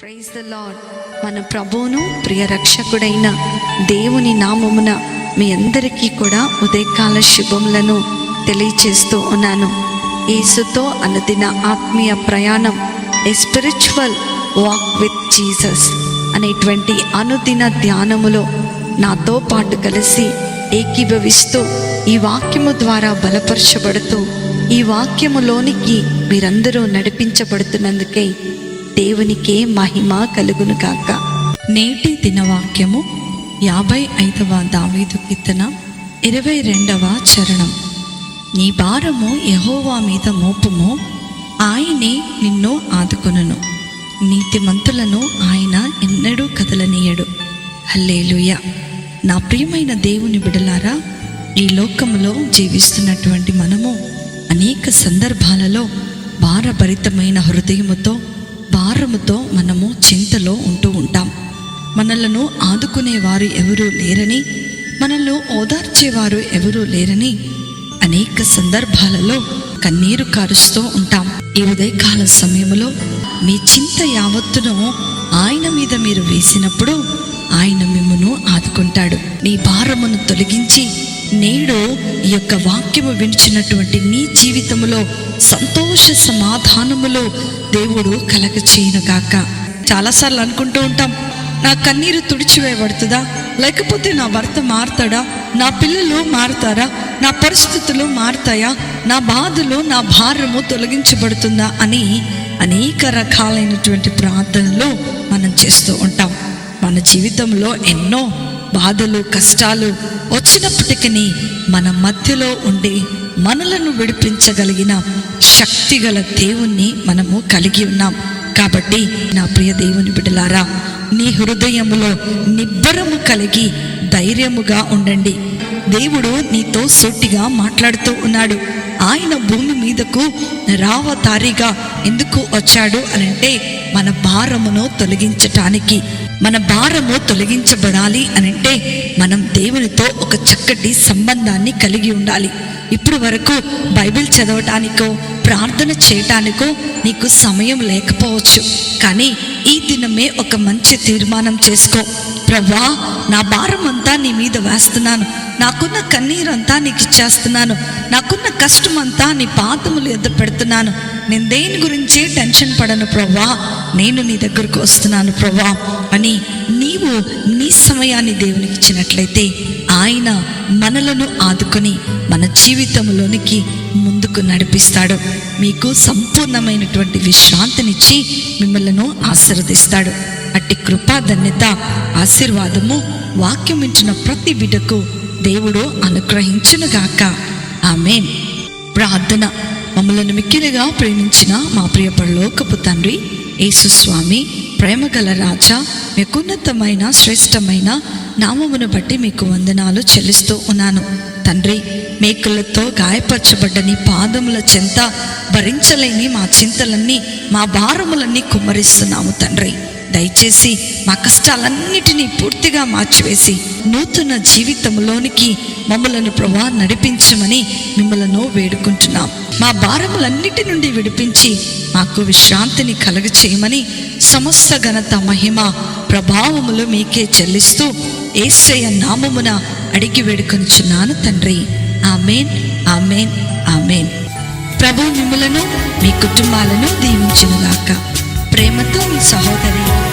Praise the lord మన ప్రభువును ప్రియ రక్షకుడైన దేవుని నామమున మీ అందరికీ కూడా ఉదయకాల శుభములను తెలియచేస్తూ ఉన్నాను. యేసుతో అనుదిన ఆత్మీయ ప్రయాణం a spiritual walk with Jesus అనేటువంటి అనుదిన ధ్యానములో నాతో పాటు కలిసి ఏకీభవిస్తూ ఈ వాక్యము ద్వారా బలపరచబడుతూ ఈ వాక్యములోనికి మీరందరూ నడిపించబడుతున్నందుకే దేవునికే మహిమ కలుగును కాక నేటి దినవాక్యము యాభై ఐదవ దావీదు కీర్తన ఇరవై రెండవ చరణం. నీ భారము యహోవా మీద మోపుము ఆయనే నిన్ను ఆదుకొనును. నీతిమంతులను ఆయన ఎన్నడూ కదలనీయడు. హల్లేలుయ! నా ప్రియమైన దేవుని బిడలారా ఈ లోకములో జీవిస్తున్నటువంటి మనము అనేక సందర్భాలలో భారభరితమైన హృదయముతో భారముతో మనము చింతలో ఉంటూ ఉంటాం. మనలను ఆదుకునేవారు ఎవరూ లేరని మనల్ని ఓదార్చేవారు ఎవరూ లేరని అనేక సందర్భాలలో కన్నీరు కారుస్తూ ఉంటాం. ఈ ఉదయకాల సమయంలో మీ చింత యావత్తును ఆయన మీద మీరు వేసినప్పుడు ఆయన మిమ్మను ఆదుకుంటాడు. నీ భారమును తొలగించి నేడు ఈ యొక్క వాక్యము వినిచినటువంటి నీ జీవితములో సంతోష సమాధానములో దేవుడు కలగ చేయనుగాక చాలాసార్లు అనుకుంటూ ఉంటాం నా కన్నీరు తుడిచివేయబడుతుందా? లేకపోతే నా భర్త మారుతాడా? నా పిల్లలు మారుతారా? నా పరిస్థితులు మారుతాయా? నా బాధలు నా భారము తొలగించబడుతుందా? అని అనేక రకాలైనటువంటి ప్రార్థనలు మనం చేస్తూ ఉంటాం. మన జీవితంలో ఎన్నో బాధలు కష్టాలు వచ్చినప్పటికీ మన మధ్యలో ఉండి మనలను విడిపించగలిగిన శక్తి గల దేవుణ్ణి మనము కలిగి ఉన్నాం. కాబట్టి నా ప్రియ దేవుని బిడ్డలారా నీ హృదయములో నిబ్బరము కలిగి ధైర్యముగా ఉండండి. దేవుడు నీతో సూటిగా మాట్లాడుతూ ఉన్నాడు. ఆయన భూమి మీదకు రావతారిగా ఎందుకు వచ్చాడు అనంటే మన భారమును తొలగించటానికి మన భారము తొలగించబడాలి అనంటే మనం దేవునితో ఒక చక్కటి సంబంధాన్ని కలిగి ఉండాలి. ఇప్పుడు వరకు బైబిల్ చదవటానికో ప్రార్థన చేయటానికో నీకు సమయం లేకపోవచ్చు. కానీ ఈ దినమే ఒక మంచి తీర్మానం చేసుకో. ప్రభా నా భారం అంతా నీ మీద వేస్తున్నాను. నాకున్న కన్నీరంతా నీకు ఇచ్చేస్తున్నాను. నాకున్న కష్టం అంతా నీ పాదములు ఎద్ద పెడుతున్నాను. నేను దేని గురించే టెన్షన్ పడను ప్రభా నేను నీ దగ్గరకు వస్తున్నాను ప్రభా అని నీవు నీ సమయాన్ని దేవునికి ఇచ్చినట్లయితే ఆయన మనలను ఆదుకొని మన జీవితంలోనికి ముందుకు నడిపిస్తాడు. మీకు సంపూర్ణమైనటువంటి విశ్రాంతినిచ్చి మిమ్మల్ని ఆశీర్వదిస్తాడు. అట్టి కృపా ధన్యత ఆశీర్వాదము వాక్యం ప్రతి బిడ్డకు దేవుడు అనుగ్రహించునుగాక. ఆమె ప్రార్థన. మమ్మలను మిక్కిలిగా ప్రేమించిన మా ప్రియ పరలోకపు తండ్రి యేసుస్వామి ప్రేమగల రాజా మీకున్నతమైన శ్రేష్టమైన నామమును బట్టి మీకు వందనాలు చెల్లిస్తూ ఉన్నాను. తండ్రి మేకులతో గాయపరచబడ్డని పాదముల చెంత భరించలేని మా చింతలన్నీ మా భారములన్నీ కుమ్మరిస్తున్నాము తండ్రి. దయచేసి మా కష్టాలన్నిటినీ పూర్తిగా మార్చివేసి నూతన జీవితంలోనికి మమ్మలను ప్రభా నడిపించమని మిమ్మలను వేడుకుంటున్నాం. మా భారములన్నిటి నుండి విడిపించి మాకు విశ్రాంతిని కలగచేయమని సమస్త ఘనత మహిమ ప్రభావములు మీకే చెల్లిస్తూ ఏసయ నామమున అడిగి వేడుకొనుచున్నాను తండ్రి. Amen amen amen. ప్రభు మిమ్మలను మీ కుటుంబాలను దీవించునుగాక. प्रेम तुम सहोदरी।